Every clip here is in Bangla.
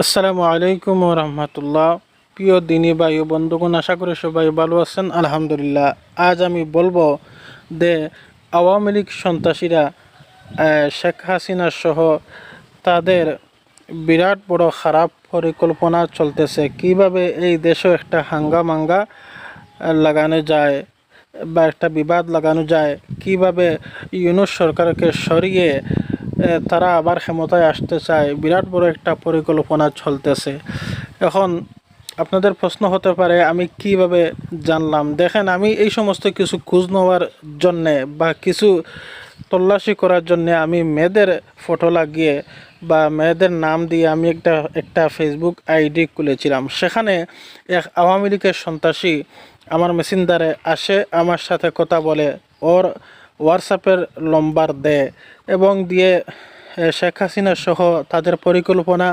আসসালামু আলাইকুম ও রহমতুল্লাহ। প্রিয় দিনী ও বন্ধুগণ, আশা করি সবাই ভালো আছেন। আলহামদুলিল্লাহ, আজ আমি বলব যে আওয়ামী লীগ সন্ত্রাসীরা শেখ হাসিনা সহ তাদের বিরাট বড় খারাপ পরিকল্পনা চলতেছে। কীভাবে এই দেশে একটা হাঙ্গা মাঙ্গা লাগানো যায় বা একটা বিবাদ লাগানো যায়? কীভাবে ইউনুস সরকারকে সরিয়ে তারা আবার ক্ষমতায় আসতে চায়। বিরাট বড় একটা পরিকল্পনা চলতেছে। এখন আপনাদের প্রশ্ন হতে পারে, আমি কীভাবে জানলাম? দেখেন, আমি এই সমস্ত কিছু খোঁজ নেওয়ার জন্যে বা কিছু তল্লাশি করার জন্যে আমি মেয়েদের ফটো লাগিয়ে বা মেয়েদের নাম দিয়ে আমি একটা একটা ফেসবুক আইডি খুলেছিলাম। সেখানে এক আওয়ামী লীগের সন্ত্রাসী আমার মেসেঞ্জারে আসে, আমার সাথে কথা বলে, ওর হোয়াটসঅ্যাপের নম্বর দেয় এবং দিয়ে শেখ হাসিনা সহ তাদের পরিকল্পনা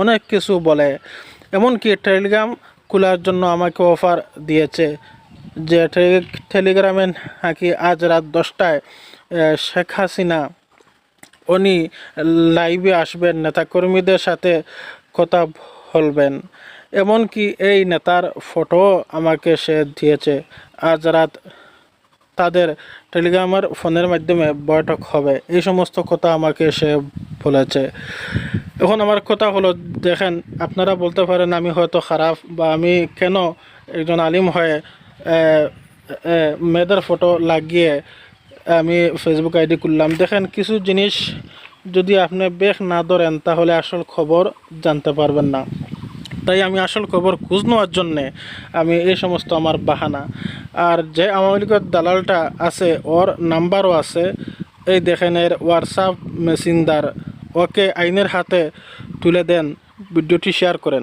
অনেক কিছু বলে। এমনকি টেলিগ্রাম খোলার জন্য আমাকে অফার দিয়েছে যে টেলিগ্রামে নাকি আজ রাত দশটায় শেখ হাসিনা উনি লাইভে আসবেন, নেতাকর্মীদের সাথে কথা বলবেন। এমনকি এই নেতার ফটো আমাকে সে দিয়েছে। আজ রাত তাদের টেলিগ্রামের ফোনের মাধ্যমে বৈঠক হবে। এই সমস্ত কথা আমাকে সে বলেছে। এখন আমার কথা হলো, দেখেন, আপনারা বলতে পারেন আমি হয়তো খারাপ বা আমি কেন একজন আলিম হয়ে মেয়েদের ফটো লাগিয়ে আমি ফেসবুক আইডি করলাম দেখেন, কিছু জিনিস যদি আপনি বেশ না ধরেন, তাহলে আসল খবর জানতে পারবেন না। তাই আমি আসল খবর খোঁজ নেওয়ার জন্যে আমি এই সমস্ত আমার বাহানা। আর যে আওয়ামী লীগের দালালটা আছে, ওর নাম্বারও আছে। এই দেখেন এর হোয়াটসঅ্যাপ মেসেঞ্জার ওকে আইনের হাতে তুলে দেন, ভিডিওটি শেয়ার করেন।